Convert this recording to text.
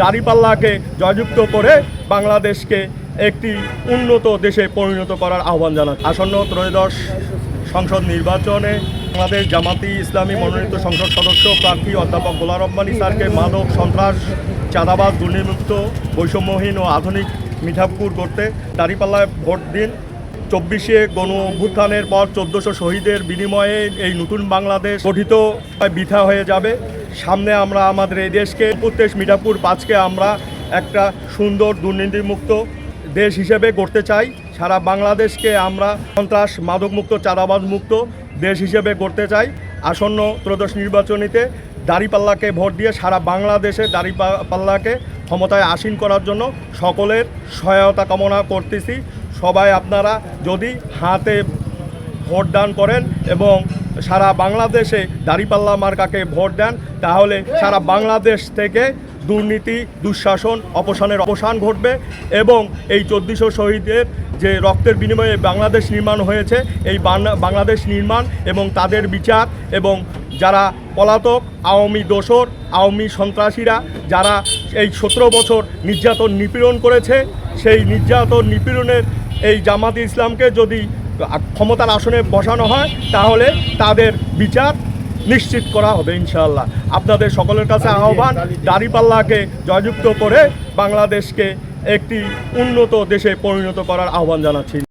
দাঁড়িপাল্লাকে জয়যুক্ত করে বাংলাদেশকে একটি উন্নত দেশে পরিণত করার আহ্বান জানান। আসন্ন ত্রয়োদশ সংসদ নির্বাচনে বাংলাদেশ জামাতি ইসলামী মনোনীত সংসদ সদস্য প্রার্থী অধ্যাপক গোলা রব্বানী স্যারকে মাদক, সন্ত্রাস, চাঁদাবাজ, দুর্নীতিমুক্ত, বৈষম্যহীন ও আধুনিক মিঠাপুর করতে দাঁড়িপাল্লায় ভোট দিন। চব্বিশে গণ অভ্যুত্থানের পর চোদ্দোশো শহীদের বিনিময়ে এই নতুন বাংলাদেশ গঠিত বৃথা হয়ে যাবে। সামনে আমরা আমাদের এই দেশকে উত্তেশ মিঠাপুর পাঁচকে আমরা একটা সুন্দর দুর্নীতিমুক্ত দেশ হিসেবে গড়তে চাই। সারা বাংলাদেশকে আমরা সন্ত্রাস, মাদকমুক্ত চাঁদাবাজ মুক্ত দেশ হিসেবে গড়তে চাই। আসন্ন ত্রয়োদশ নির্বাচনীতে দাঁড়িপাল্লাকে ভোট দিয়ে সারা বাংলাদেশে দাঁড়িপাল্লাকে ক্ষমতায় আসীন করার জন্য সকলের সহায়তা কামনা করতেছি। সবাই আপনারা যদি হাতে ভোট দান করেন এবং সারা বাংলাদেশে দাঁড়িপাল্লা মার্কাকে ভোট দেন, তাহলে সারা বাংলাদেশ থেকে দুর্নীতি, দুঃশাসন, অপসানের অবসান ঘটবে এবং এই চোদ্দশো শহীদের যে রক্তের বিনিময়ে বাংলাদেশ নির্মাণ হয়েছে, এই বাংলাদেশ নির্মাণ এবং তাদের বিচার এবং যারা পলাতক, আওয়ামী দোসর, আওয়ামী সন্ত্রাসীরা, যারা এই সতেরো বছর নির্যাতন নিপীড়ন করেছে, সেই নির্যাতন নিপীড়নের এই জামাত ইসলামকে যদি ক্ষমতার আসনে বসানো হয় তাহলে তাদের বিচার নিশ্চিত করা হবে ইনশাল্লাহ আপনাদের সকলের কাছে আহ্বান দাঁড়িপাল্লাকে জয়যুক্ত করে বাংলাদেশকে একটি উন্নত দেশে পরিণত করার আহ্বান জানাচ্ছি।